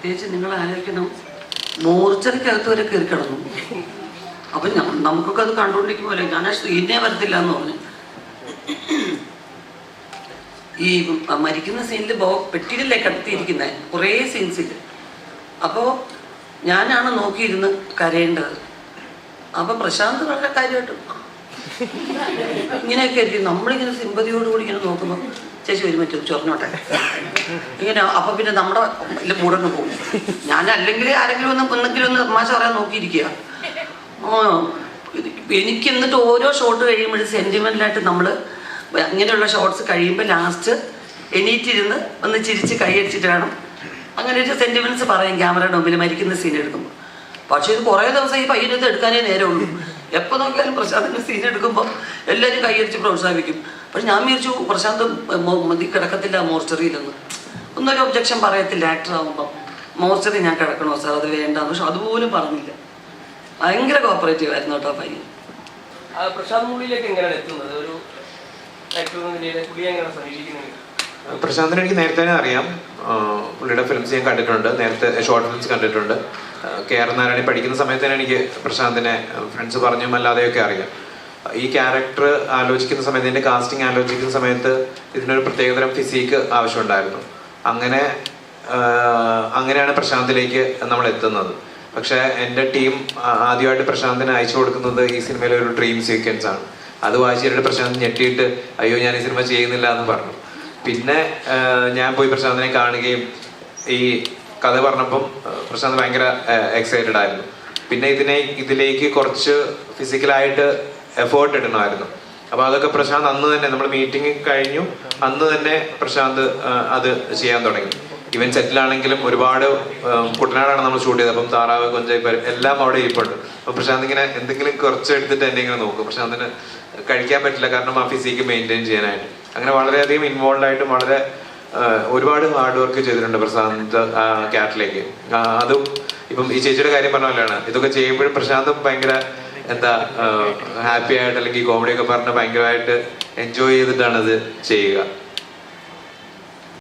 പ്രത്യേകിച്ച് നിങ്ങൾ ആലോചിക്കണം. മോർച്ചറിക്കകത്ത് വരെ കയറി കിടന്നു. അപ്പൊ നമുക്കൊക്കെ അത് കണ്ടുകൊണ്ടിരിക്കുമ്പോലെ ഞാൻ ആ സീനെ വരത്തില്ല എന്ന് പറഞ്ഞു. ഈ മരിക്കുന്ന സീനിൽ ബോ പെട്ടിയിലല്ലേ കിടത്തിയിരിക്കുന്നത് കുറേ സീൻസിൽ അപ്പോൾ ഞാനാണ് നോക്കിയിരുന്ന് കരയേണ്ടത്. അപ്പൊ പ്രശാന്ത് വളരെ കാര്യമായിട്ട് ഇങ്ങനെയൊക്കെ ആയിരിക്കും. നമ്മളിങ്ങനെ സിമ്പതിയോടുകൂടി ഇങ്ങനെ നോക്കുമ്പോൾ ചേച്ചി ഒരു പറ്റും ചൊറിഞ്ഞോട്ടെ. ഇങ്ങനെ അപ്പൊ പിന്നെ നമ്മുടെ ഇല്ല മൂടങ്ങ് പോകും ഞാൻ അല്ലെങ്കിൽ ആരെങ്കിലും ഒന്ന് എന്തെങ്കിലും ഒന്ന് തമാശ പറയാൻ നോക്കിയിരിക്കുക. എനിക്ക് എന്നിട്ട് ഓരോ ഷോട്ട് കഴിയുമ്പോഴും സെന്റിമെന്റലായിട്ട് നമ്മൾ ഇങ്ങനെയുള്ള ഷോട്ട്സ് കഴിയുമ്പോൾ ലാസ്റ്റ് എണീറ്റിരുന്ന് ഒന്ന് ചിരിച്ച് കൈയടിച്ചിട്ട് വേണം അങ്ങനെ ഒരു സെന്റിമെന്റ്സ് പറയും. ക്യാമറയുടെ മുമ്പിൽ മരിക്കുന്ന സീൻ എടുക്കുമ്പോൾ പക്ഷേ ഇത് കുറേ ദിവസം ഈ പയ്യനത്ത് എടുക്കാനേ നേരമുള്ളൂ. എപ്പോൾ നോക്കിയാലും പ്രശാന്തിന്റെ സീൻ എടുക്കുമ്പോൾ എല്ലാവരും കൈയടിച്ച് പ്രോത്സാഹിപ്പിക്കും. പക്ഷെ ഞാൻ വിചാരിച്ചു പ്രശാന്ത് മതി കിടക്കത്തില്ല മോർച്ചറിയിലൊന്ന് ഒന്നൊരു ഒബ്ജക്ഷൻ പറയത്തില്ല ആക്ടർ ആകുമ്പോൾ മോർച്ചറി ഞാൻ കിടക്കണോ സാർ അത് വേണ്ട പക്ഷെ അതുപോലും പറഞ്ഞില്ല. ഭയങ്കര കോപ്പറേറ്റീവ് ആയിരുന്നു കേട്ടോ ആ പയ്യൻ പ്രശാന്ത് മുള്ളിലേക്ക് എങ്ങനെയാണ് എത്തുന്നത്? ഒരു പ്രശാന്തിനെ എനിക്ക് നേരത്തെ തന്നെ അറിയാം. പുള്ളിയുടെ ഫിലിംസ് ഞാൻ കണ്ടിട്ടുണ്ട്. നേരത്തെ ഷോർട്ട് ഫിലിംസ് കണ്ടിട്ടുണ്ട്. കെ ആർ നാരായണി പഠിക്കുന്ന സമയത്ത് തന്നെ എനിക്ക് പ്രശാന്തിനെ ഫ്രണ്ട്സ് പറഞ്ഞും അല്ലാതെയൊക്കെ അറിയാം. ഈ ക്യാരക്ടർ ആലോചിക്കുന്ന സമയത്ത് ഇതിന്റെ കാസ്റ്റിംഗ് ആലോചിക്കുന്ന സമയത്ത് ഇതിനൊരു പ്രത്യേകതരം ഫിസിക്ക് ആവശ്യമുണ്ടായിരുന്നു. അങ്ങനെ അങ്ങനെയാണ് പ്രശാന്തിലേക്ക് നമ്മൾ എത്തുന്നത്. പക്ഷേ എന്റെ ടീം ആദ്യമായിട്ട് പ്രശാന്തിനെ അയച്ചു കൊടുക്കുന്നത് ഈ സിനിമയിലെ ഒരു ഡ്രീം സീക്വൻസ് ആണ്. അത് വായിച്ചിട്ട് പ്രശാന്ത് ഞെട്ടിയിട്ട് അയ്യോ ഞാൻ ഈ സിനിമ ചെയ്യുന്നില്ല എന്ന് പറഞ്ഞു. പിന്നെ ഞാൻ പോയി പ്രശാന്തിനെ കാണുകയും ഈ കഥ പറഞ്ഞപ്പം പ്രശാന്ത് ഭയങ്കര എക്സൈറ്റഡ് ആയിരുന്നു. പിന്നെ ഇതിനെ ഇതിലേക്ക് കുറച്ച് ഫിസിക്കലായിട്ട് എഫേർട്ട് ഇടണമായിരുന്നു. അപ്പൊ അതൊക്കെ പ്രശാന്ത് അന്ന് തന്നെ നമ്മൾ മീറ്റിംഗ് കഴിഞ്ഞു അന്ന് തന്നെ പ്രശാന്ത് അത് ചെയ്യാൻ തുടങ്ങി. ഇവൻ സെറ്റിലാണെങ്കിലും ഒരുപാട് കുട്ടനാടാണ് നമ്മൾ ഷൂട്ട് ചെയ്തത്. അപ്പം താറാവ് കൊഞ്ചായി എല്ലാം അവിടെ ഇരിപ്പുണ്ട്. അപ്പൊ പ്രശാന്ത് ഇങ്ങനെ എന്തെങ്കിലും കുറച്ച് എടുത്തിട്ട് എന്നെ ഇങ്ങനെ നോക്കും. പ്രശാന്തിന് കഴിക്കാൻ പറ്റില്ല. കാരണം ആ ഫിസിക്ക് മെയിന്റെയിൻ ചെയ്യാനായിട്ട്. അങ്ങനെ വളരെയധികം ഇൻവോൾവ് ആയിട്ട് വളരെ ഒരുപാട് ഹാർഡ് വർക്ക് ചെയ്തിട്ടുണ്ട് പ്രശാന്ത് ക്യാറ്റിലേക്ക് അതും ഇപ്പം ഈ ചേച്ചിയുടെ കാര്യം പറഞ്ഞ പോലെയാണ്. ഇതൊക്കെ ചെയ്യുമ്പോഴും പ്രശാന്തും ഭയങ്കര എന്താ ഹാപ്പി ആയിട്ട് അല്ലെങ്കിൽ കോമഡി ഒക്കെ പറഞ്ഞ് ഭയങ്കരമായിട്ട് എൻജോയ് ചെയ്തിട്ടാണ് അത് ചെയ്യുക.